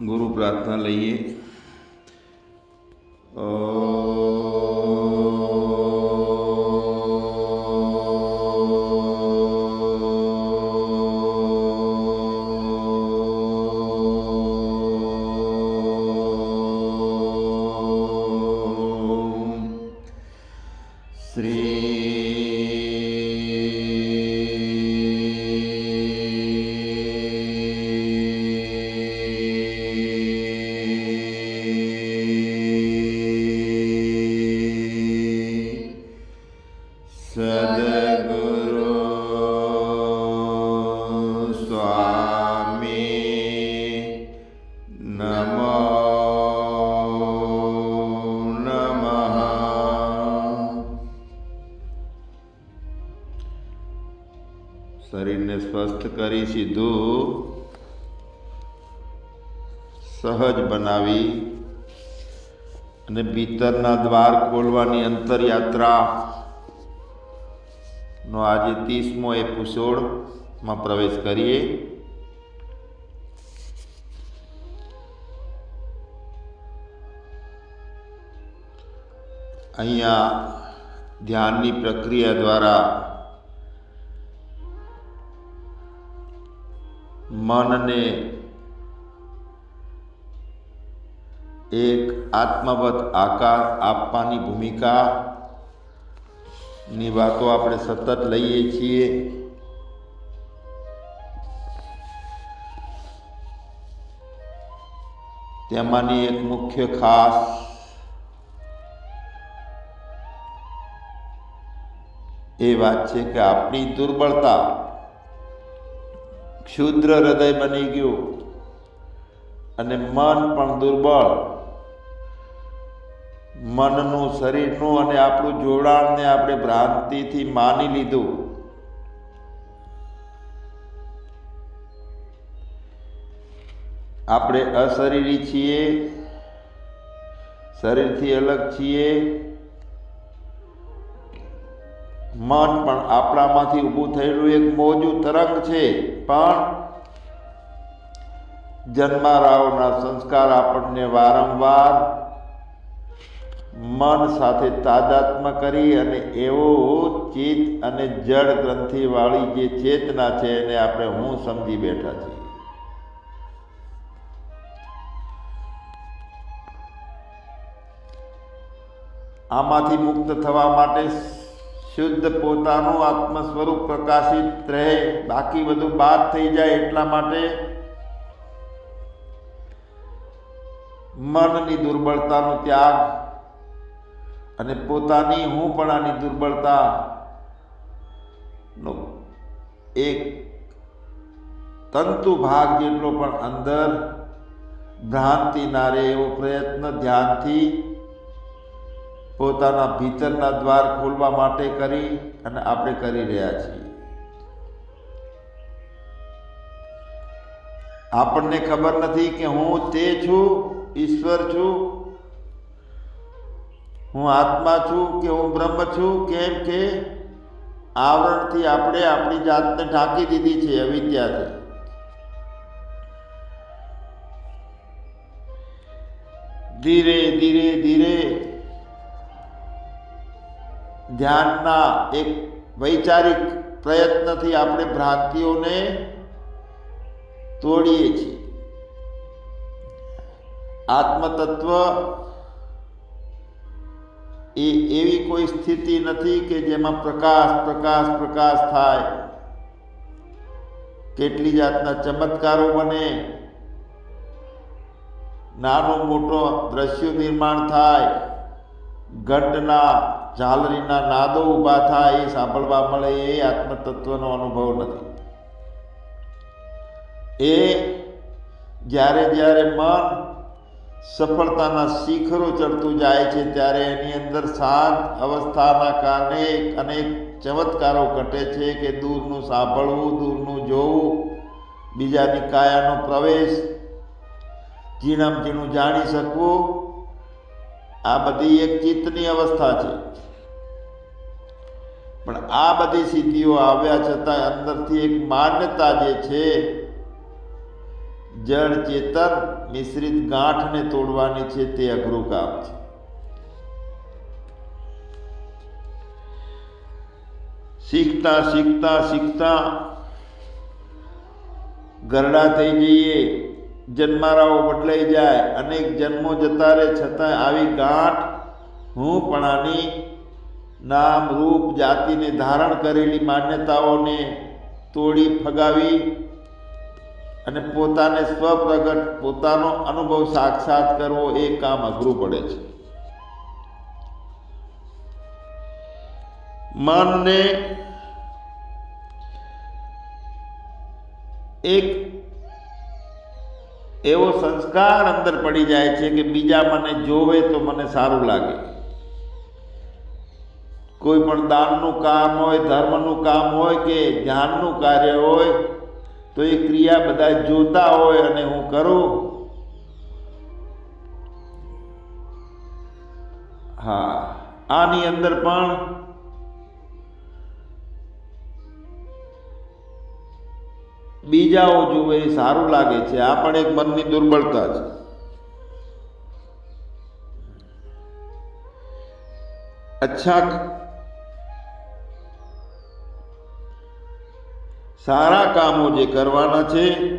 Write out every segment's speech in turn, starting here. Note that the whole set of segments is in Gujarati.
ગુરુ પ્રાર્થના લઈએ. કરી સીધું સહજ બનાવી અને ભીતરના દ્વાર ખોલવાની અંતરયાત્રા નો આજે ત્રીસમો એપિસોડમાં પ્રવેશ કરીએ. અહીંયા ધ્યાનની પ્રક્રિયા દ્વારા મનને એક આત્મવત આકાર આપવાની ભૂમિકા ની વાતો આપણે સતત લઈએ છીએ. તેમાંની એક મુખ્ય ખાસ એ વાત છે કે આપણી દુર્બળતા ક્ષુદ્ર હૃદય બની ગયું અને મન પણ દુર્બળ. મનનું શરીરનું અને આપણું જોડાણને આપણે ભ્રાંતિથી માની લીધું. આપણે અશરીરી છીએ, શરીરથી અલગ છીએ મન પણ આપણામાંથી ઊભું થયેલું એક મોજું તરંગ છે. પણ જન્મારાવના સંસ્કાર આપણને વારંવાર મન સાથે તાદાત્મ કરી અને એવો ચિત્ત અને જળ ગ્રંથિવાળી જે ચેતના છે એને આપણે હું સમજી બેઠા છીએ. આમાંથી મુક્ત થવા માટે શુદ્ધ પોતાનું આત્મ સ્વરૂપ પ્રકાશિત રહે. બાકી બધું બાદ થઈ જાય એટલા માટે મનની દુર્બળતાનો ત્યાગ અને પોતાની હું પણ આની દુર્બળતા નો એક તંતુ ભાગ જેટલો પણ અંદર ભ્રાંતિ ના રહે એવો પ્રયત્ન ધ્યાનથી પોતાના ભીતરના દ્વાર ખોલવા માટે કરી અને આપણે કરી રહ્યા છીએ. આપણને ખબર નથી કે હું તે છું, ઈશ્વર છું, હું આત્મા છું કે હું બ્રહ્મ છું, કેમ કે આવરણથી આપણે આપણી જાતને ઢાંકી દીધી છે, અવિદ્યાથી. ધીરે ધીરે ધીરે ધ્યાનના એક વૈચારિક પ્રયત્નથી આપણે ભ્રાંતિઓને તોડીએ છીએ. આત્મતત્વ એ એવી કોઈ સ્થિતિ નથી કે જેમાં પ્રકાશ પ્રકાશ પ્રકાશ થાય. કેટલી જાતના ચમત્કારો બને. નાનો મોટો દ્રશ્ય નિર્માણ થાય. ઘંટના ઝાલરીના નાદો ઊભા થાય એ સાંભળવા મળે એ આત્મતત્વનો અનુભવ નથી. એ જ્યારે જ્યારે મન સફળતાના શિખરો ચડતું જાય છે ત્યારે એની અંદર શાંત અવસ્થાના કારણે અનેક ચમત્કારો ઘટે છે કે દૂરનું સાંભળવું, દૂરનું જોવું, બીજાની કાયાનો પ્રવેશ, ઝીણામ ઝીણું જાણી શકવું આ બધી એક ચિત્તની અવસ્થા છે. પણ આ બધી સિદ્ધિઓ આવ્યા છતાં અંદરથી એક માન્યતા જે છે, જળ ચેતન મિશ્રિત ગાંઠને તોડવાની છે તે અઘરું કામ છે. શીખતા શીખતા શીખતા ગરડા થઈ જઈએ જન્મારાઓ બદલાઈ જાય, અનેક જન્મો જતા રહે, છતાં આવી ગાંઠ હું પણાની નામ રૂપ જાતિને ધારણ કરેલી માન્યતાઓને તોડી ફગાવી અને પોતાને સ્વપ્રગટ, પોતાનો અનુભવ સાક્ષાત કરવો એ કામ અઘરું પડે છે. મનને એક એવો સંસ્કાર અંદર પડી જાય છે કે બીજા મને જોવે તો મને સારું લાગે. કોઈ પણ દાનનું કામ હોય, ધર્મનું કામ હોય કે ધ્યાનનું કાર્ય હોય, તો એ ક્રિયા બધા જોતા હોય અને હું કરું. હા, આની અંદર પણ બીજાઓ જુએ, સારું લાગે છે. આ પણ એક મનની દુર્બળતા છે. અચ્છા. સારા કામો જે કરવાના છે,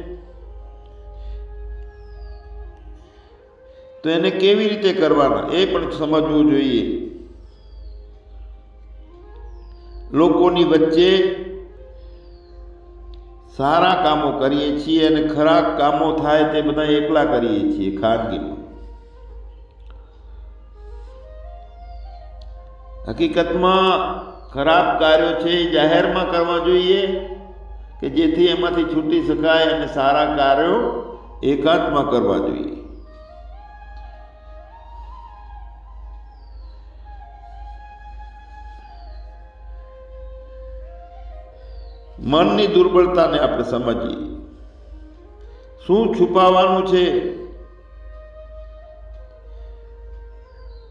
તો એને કેવી રીતે કરવાના? એ પણ સમજવું જોઈએ. લોકોની વચ્ચે સારા કામો કરીએ છીએ અને ખરાબ કામો થાય તે બધા એકલા કરીએ છીએ ખાનગીમાં. હકીકતમાં ખરાબ કાર્યો છે એ જાહેરમાં કરવા જોઈએ કે જેથી એમાંથી છૂટી શકાય અને સારા કાર્યો એકાંતમાં કરવા જોઈએ. મનની દુર્બળતાને આપણે સમજીએ. શું છુપાવવાનું છે?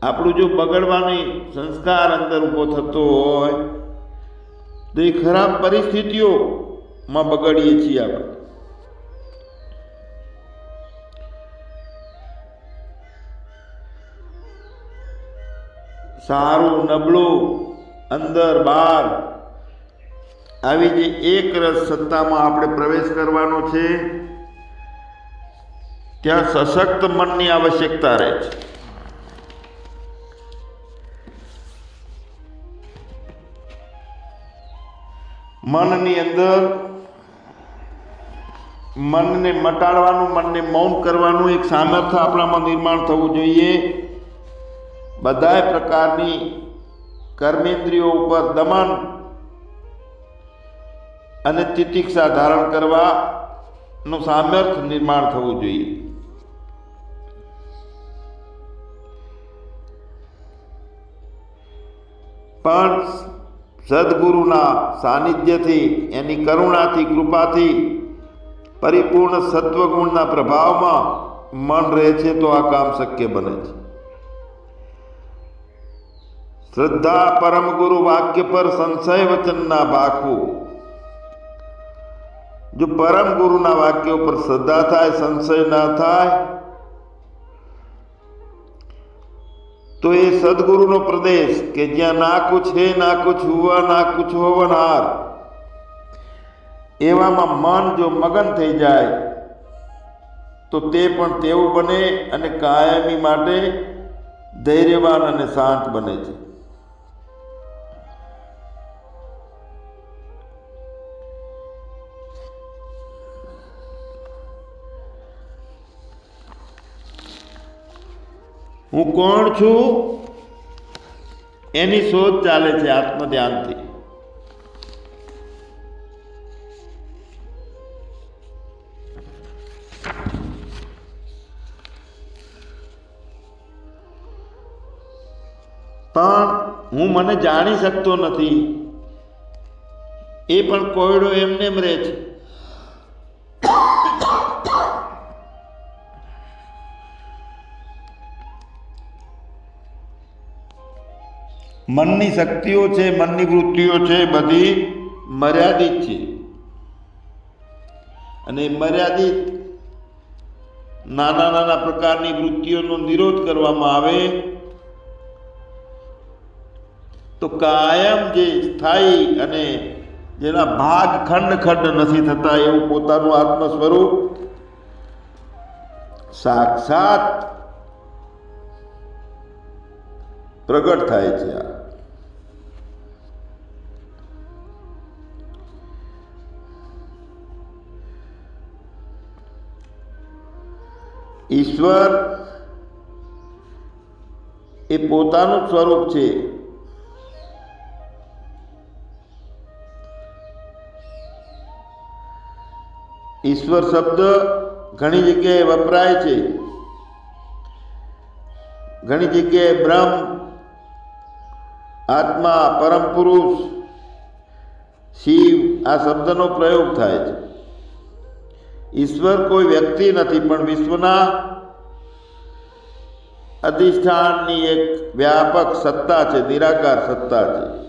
આપણું જો બગડવાની સંસ્કાર અંદર ઊભો થતો હોય, તો એ ખરાબ પરિસ્થિતિઓમાં બગડીએ છીએ આપણે. સારું નબળું અંદર બહાર આવી જે એક રસ સત્તામાં આપણે પ્રવેશ કરવાનો છે, ત્યાં સશક્ત મનની આવશ્યકતા રહે છે. મનની અંદર મનને મટાડવાનું, મનને મૌન કરવાનું એક સામર્થ્ય આપણામાં નિર્માણ થવું જોઈએ. બધાય પ્રકારની કર્મેન્દ્રિયો ઉપર દમન અને તિતિક્ષા ધારણ કરવાનું સામર્થ નિર્માણ થવું જોઈએ. પણ સદગુરુના સાનિધ્યથી, એની કરુણાથી, કૃપાથી, પરિપૂર્ણ સત્વગુણના પ્રભાવમાં મન રહે છે તો આ કામ શક્ય બને છે. શ્રદ્ધા પરમ ગુરુ વાક્ય પર સંશય વચન ના ભાખવું જો પરમ ગુરુના વાક્ય ઉપર શ્રદ્ધા થાય, સંશય ના થાય, તો એ સદગુરુનો પ્રદેશ કે જ્યાં ના કુછ હે, ના કુછ હુવા, ના કુછ હોવનહાર એવામાં મન જો મગન થઈ જાય, તો તે પણ તેવું બને અને કાયમી માટે ધૈર્યવાન અને શાંત બને છે. હું કોણ છું? એની શોધ ચાલે છે આત્મધ્યાનથી. પણ હું મને જાણી શકતો નથી. એ પણ કોયડો એમને એમ રહે છે. મનની શક્તિઓ છે, મનની વૃત્તિઓ છે, બધી મર્યાદિત છે. અને મર્યાદિત નાના નાના પ્રકારની વૃત્તિઓનો નિરોધ કરવામાં આવે, તો કાયમ જે સ્થાયી અને જેના ભાગ ખંડ ખંડ નથી થતા એવું પોતાનું આત્મ સ્વરૂપ સાક્ષાત પ્રગટ થાય છે આ. ઈશ્વર એ પોતાનું સ્વરૂપ છે. ઈશ્વર શબ્દ ઘણી જગ્યાએ વપરાય છે. ઘણી જગ્યાએ બ્રહ્મ, આત્મા, પરમ પુરુષ, શિવ આ શબ્દનો પ્રયોગ થાય છે. ઈશ્વર કોઈ વ્યક્તિ નથી, પણ વિશ્વના અધિષ્ઠાનની એક વ્યાપક સત્તા છે, નિરાકાર સત્તા છે.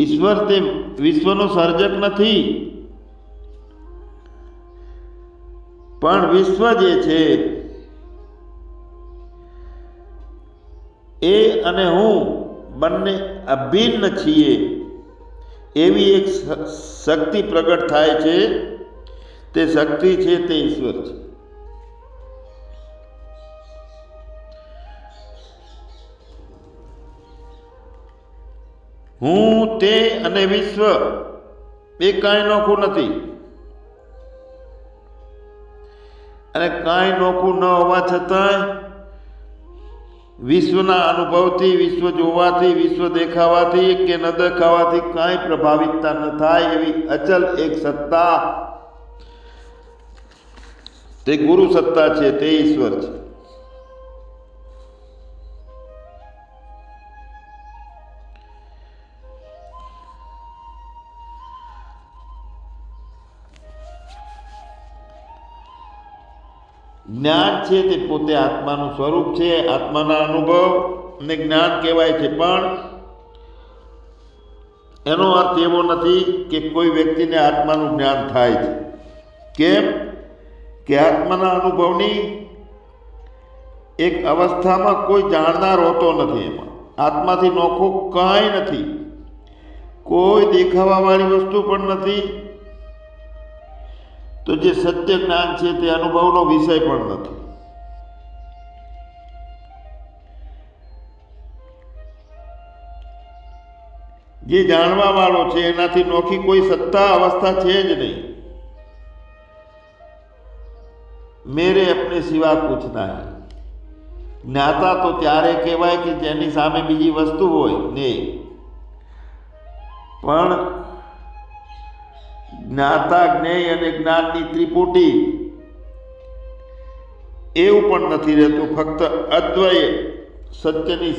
ઈશ્વર તે વિશ્વનો સર્જક નથી. પણ વિશ્વ જે છે, એ અને હું બંને અભિન્ન છીએ એવી એક શક્તિ પ્રગટ થાય છે. તે શક્તિ છે, તે ઈશ્વર છે. હું, તે અને વિશ્વ એ કાંઈ નોખું નથી. અને કાંઈ નોખું ન હોવા છતાંય વિશ્વના અનુભવથી, વિશ્વ જોવાથી, વિશ્વ દેખાવાથી કે ન દેખાવાથી કાંઈ પ્રભાવિતતા ન થાય એવી અચલ એક સત્તા. તે ગુરુ સત્તા છે, તે ઈશ્વર છે. જ્ઞાન છે તે પોતે આત્માનું સ્વરૂપ છે, આત્માના અનુભવ ને જ્ઞાન કહેવાય છે. પણ એનો અર્થ એવો નથી કે કોઈ વ્યક્તિને આત્માનું જ્ઞાન થાય છે કેમ? કે આત્માના અનુભવની એક અવસ્થામાં કોઈ જાણનાર હોતો નથી એમાં. આત્માથી નોખો કાંઈ નથી. કોઈ દેખાવાવાળી વસ્તુ પણ નથી. તો જે સત્ય જ્ઞાન છે તે અનુભવનો વિષય પણ નથી. જે જાણવા વાળો છે એનાથી નોખી કોઈ સત્તા અવસ્થા છે જ નહીં. મેરે અપને સિવા કુછ નહીં જ્ઞાતા તો ત્યારે કહેવાય કે જેની સામે બીજી વસ્તુ હોય ને પણ જ્ઞાતા જ્ઞેય અને જ્ઞાનની ત્રિપુટી. એવું પણ નથી રહેતું. ફક્ત અદ્વયે સત્યની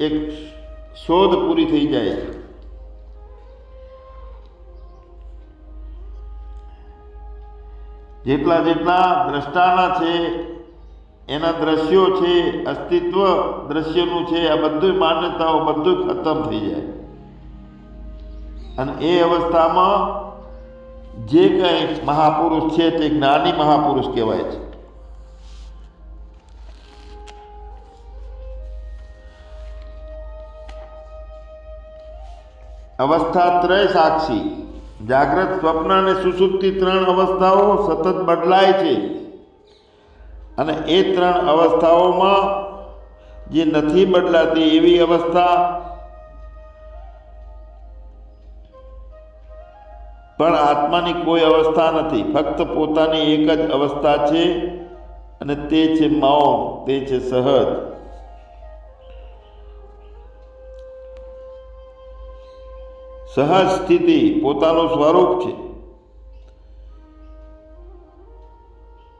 એક શોધ પૂરી થઈ જાય. છે જેટલા જેટલા દ્રષ્ટાના છે, એના દ્રશ્યો છે, અસ્તિત્વ દ્રશ્યનું છે, આ બધું માન્યતાઓ બધું ખતમ થઈ જાય. અને એ અવસ્થામાં જે કંઈ મહાપુરુષ છે તે જ્ઞાની મહાપુરુષ કહેવાય છે. અવસ્થા ત્રય સાક્ષી. જાગ્રત સ્વપ્ન અને સુસુપ્તિ ત્રણ અવસ્થાઓ સતત બદલાય છે. અને એ ત્રણ અવસ્થાઓમાં જે નથી બદલાતી એવી અવસ્થા પણ આત્માની કોઈ અવસ્થા નથી. ફક્ત પોતાની એક જ અવસ્થા છે અને તે છે મૌન, તે છે સહજ. સહજ સ્થિતિ પોતાનું સ્વરૂપ છે.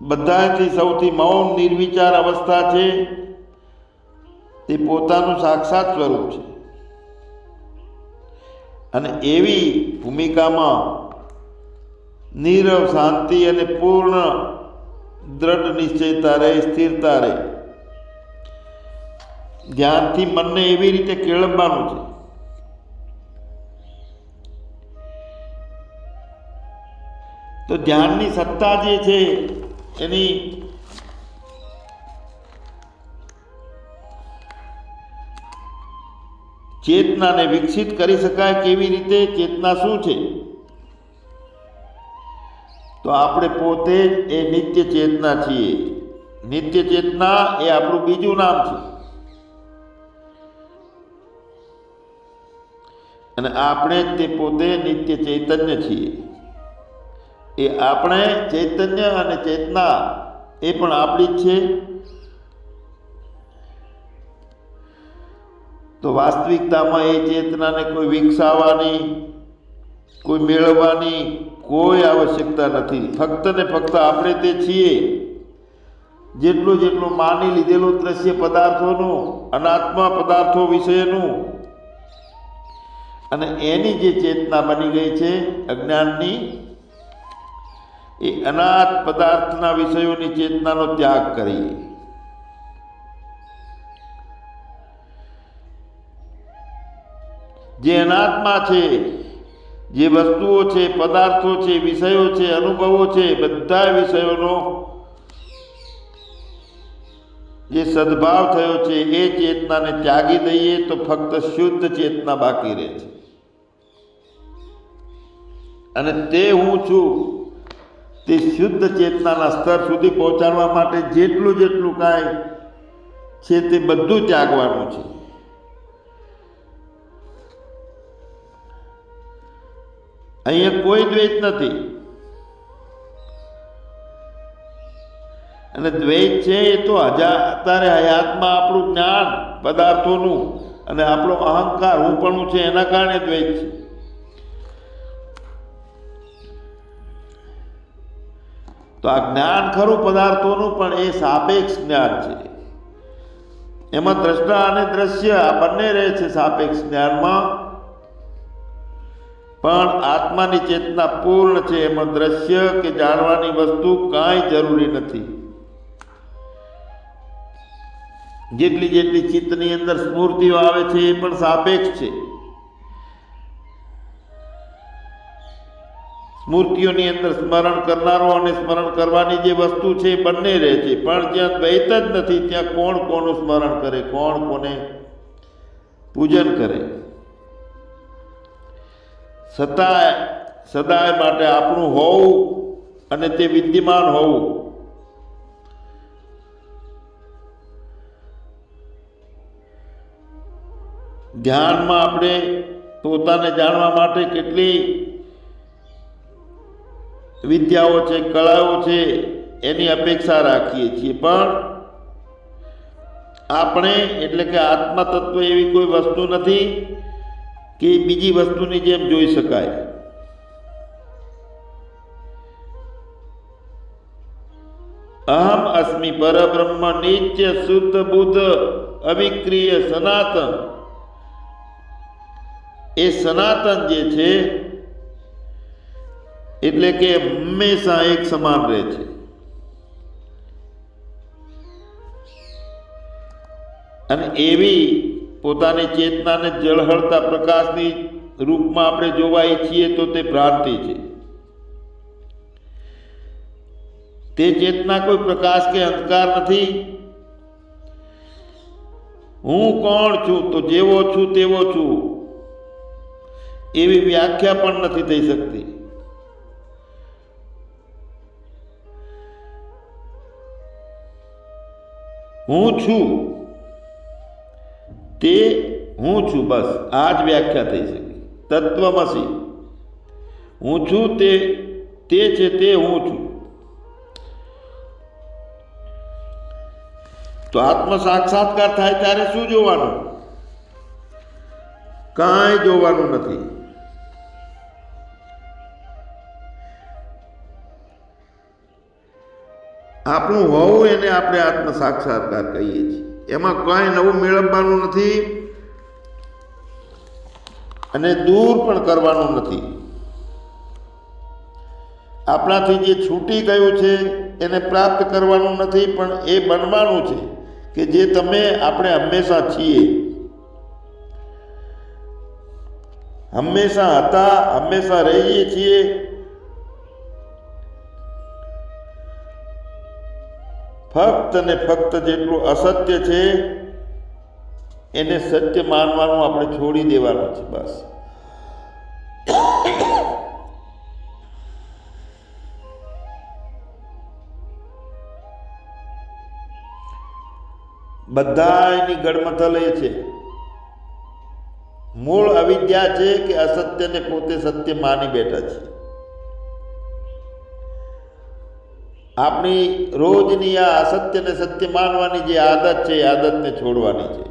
બધાથી સૌથી મૌન, નિર્વિચાર અવસ્થા છે તે પોતાનું સાક્ષાત સ્વરૂપ છે. અને એવી ભૂમિકામાં નીરવ શાંતિ અને પૂર્ણ દ્રઢ નિશ્ચયતા રહે, સ્થિરતા રહે. ધ્યાનથી મનને એવી રીતે કેળવવાનું છે. તો ધ્યાનની સત્તા જે છે, એની ચેતનાને વિકસિત કરી શકાય કેવી રીતે? ચેતના શું છે? તો આપણે પોતે જ એ નિત્ય ચેતના છીએ. નિત્ય ચેતના એ આપણું બીજું નામ છે. અને આપણે તે પોતે નિત્ય ચૈતન્ય છીએ. એ આપણે ચૈતન્ય અને ચેતના એ પણ આપણી જ છે. તો વાસ્તવિકતામાં એ ચેતનાને કોઈ વિકસાવવાની, કોઈ મેળવવાની કોઈ આવશ્યકતા નથી. ફક્ત ને ફક્ત આપણે તે છીએ. જેટલું જેટલું માની લીધેલું દ્રશ્ય પદાર્થોનું, અનાત્મા પદાર્થો વિશેનું, અને એની જે ચેતના બની ગઈ છે, અજ્ઞાનની, એ અનાથ પદાર્થના વિષયોની ચેતનાનો ત્યાગ કરીએ. જે અનાત્મા છે જે વસ્તુઓ છે, પદાર્થો છે, વિષયો છે, અનુભવો છે, બધા વિષયોનો જે સદભાવ થયો છે, એ ચેતનાને ત્યાગી દઈએ તો ફક્ત શુદ્ધ ચેતના બાકી રહે છે. અને તે હું છું, તે શુદ્ધ ચેતનાના સ્તર સુધી પહોંચાડવા માટે જેટલું જેટલું કાંઈ છે તે બધું ત્યાગવાનું છે. અહીંયા કોઈ દ્વૈત નથી. અને દ્વૈત છે એ તો હજાર અત્યારે હયાતમાં આપણું જ્ઞાન પદાર્થોનું અને આપણો અહંકાર હું પણ છે એના કારણે દ્વૈત છે. તો આ જ્ઞાન ખરું પદાર્થોનું, પણ એ સાપેક્ષ જ્ઞાન છે. એમાં દ્રષ્ટા અને દ્રશ્ય આ બંને રહે છે સાપેક્ષ જ્ઞાનમાં. પણ આત્માની ચેતના પૂર્ણ છે એમાં દ્રશ્ય કે જાણવાની વસ્તુ કાંઈ જરૂરી નથી. જેટલી જેટલી ચિત્તની અંદર સ્મૃતિઓ આવે છે એ પણ સાપેક્ષ છે. સ્મૃતિઓની અંદર સ્મરણ કરનારો અને સ્મરણ કરવાની જે વસ્તુ છે એ બંને રહે છે. પણ જ્યાં દ્વૈત જ નથી, ત્યાં કોણ કોનું સ્મરણ કરે, કોણ કોને પૂજન કરે? સદાય સદાય માટે આપણું હોવું અને તે વિદ્યમાન હોવું. ધ્યાનમાં આપણે પોતાને જાણવા માટે કેટલી વિદ્યાઓ છે, કળાઓ છે, એની અપેક્ષા રાખીએ છીએ. પણ આપણે, એટલે કે આત્મા તત્વ એવી કોઈ વસ્તુ નથી કે બીજી વસ્તુની જેમ જોઈ શકાય. અહમ અસ્મિ પરબ્રહ્મ નિત્ય શુદ્ધ બુદ્ધ અવિક્રિય સનાતન. એ સનાતન જે છે, એટલે કે હંમેશા એક સમાન રહે છે. અને એવી પોતાની ચેતનાને જળહળતા પ્રકાશની રૂપમાં આપણે જોવા ઈચ્છીએ તો તે ભ્રાંતિ છે. તે ચેતના કોઈ પ્રકાશ કે અંધકાર નથી. હું કોણ છું તો જેવો છું તેવો છું. એવી વ્યાખ્યા પણ નથી થઈ શકતી. હું છું તે હું છું, બસ, આ જ વ્યાખ્યા થઈ શકે. તત્વમસી. હું છું તે તે છે તે હું છું. તો આત્મ સાક્ષાત્કાર થાય ત્યારે શું જોવાનું? કાંઈ જોવાનું નથી. આપણું હોવું એને આપણે આત્મ સાક્ષાત્કાર કહીએ છીએ. એમાં કાંઈ નવું મેળવવાનું નથી અને દૂર પણ કરવાનું નથી. આપણાથી જે છૂટી ગયું છે એને પ્રાપ્ત કરવાનું નથી, પણ એ બનવાનું છે કે જે તમે આપણે હંમેશા છીએ. હંમેશા હતા, હંમેશા રહીએ છીએ ફક્ત ને ફક્ત જેટલું અસત્ય છે, એને સત્ય માનવાનું આપણે છોડી દેવાનું છે, બસ. બધા એની ગડમથલ એ છે. મૂળ અવિદ્યા છે કે અસત્યને પોતે સત્ય માની બેઠા છે. આપણી રોજની આ અસત્યને સત્ય માનવાની જે આદત છે, એ આદતને છોડવાની છે.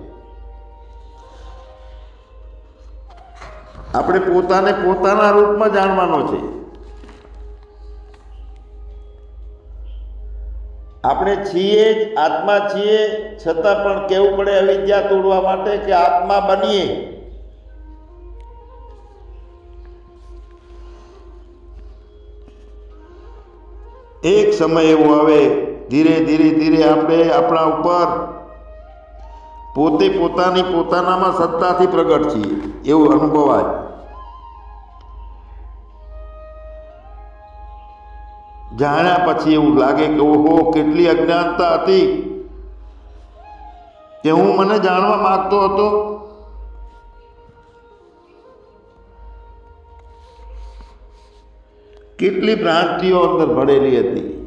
આપણે પોતાને પોતાના રૂપમાં જાણવાનો છે. આપણે છીએ જ આત્મા છીએ, છતાં પણ કેવું પડે અવિદ્યા તોડવા માટે કે આત્મા બનીએ. એક સમય એવો આવે, ધીરે ધીરે ધીરે આપણે આપણા ઉપર. પોતે પોતાની પોતાનામાં સત્તાથી પ્રગટ છીએ, એવું અનુભવાય જાણ્યા પછી એવું લાગે કે ઓહો, કેટલી અજ્ઞાનતા હતી. કે હું મને જાણવા માગતો હતો. કેટલી ભ્રાંતિઓ અંદર ભળેલી હતી?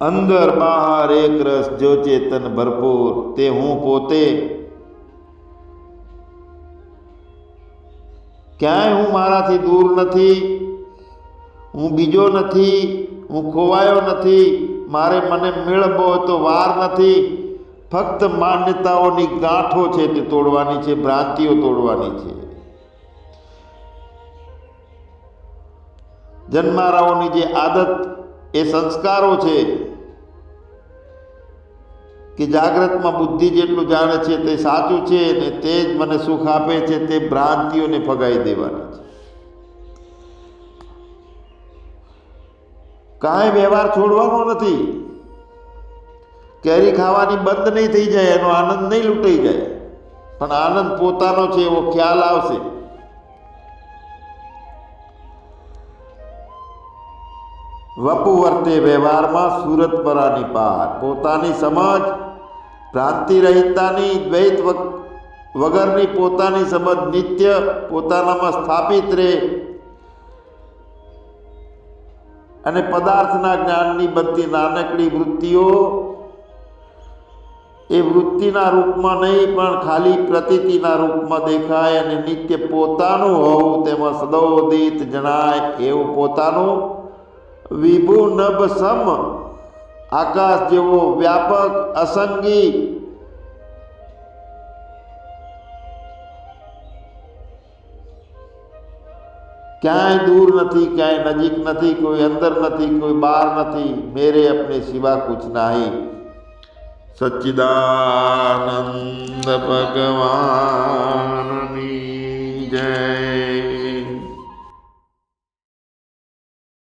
અંદર બહાર એક રસ જો ચેતન ભરપૂર, તે હું પોતે? ક્યાંય હું મારાથી દૂર નથી? હું બીજો નથી? હું ખોવાયો નથી? મારે મને મેળવવો તો વાર નથી? ફક્ત માન્યતાઓની ગાંઠો છે તે તોડવાની છે, ભ્રાંતિઓ તોડવાની છે. જન્મારાઓની જે આદત, એ સંસ્કારો છે કે જાગ્રતમાં બુદ્ધિ જેટલું જાણે છે તે સાચું છે ને તે જ મને સુખ આપે છે તે ભ્રાંતિઓને ફગાવી દેવાની છે. કાંઈ વ્યવહાર છોડવાનો નથી. કેરી ખાવાની બંધ નહીં થઈ જાય, એનો આનંદ નહીં લૂંટાઈ જાય. પણ આનંદ પોતાનો છે, એવો ખ્યાલ આવશે. વપુ વર્તે વ્યવહારમાં સુરત પરાની પાર. પોતાની સમજ ભ્રાંતિ રહિતતાની દ્વૈત વગ- વગરની પોતાની સમજ નિત્ય પોતાનામાં સ્થાપિત રહે અને પદાર્થના જ્ઞાનની બધી નાનકડી વૃત્તિઓ એ વૃત્તિના રૂપમાં નહીં, પણ ખાલી પ્રતીતિના રૂપમાં દેખાય અને નિત્ય પોતાનું હોવું તેમાં સદોદિત જણાય એવું પોતાનું વિભુ નભ સમ આકાશ જેવો વ્યાપક, અસંગી ક્યાંય દૂર નથી, ક્યાંય નજીક નથી, કોઈ અંદર નથી, કોઈ બહાર નથી, મેરે અપને સિવા કુછ નહીં. સચ્ચિદાનંદ ભગવાનની જય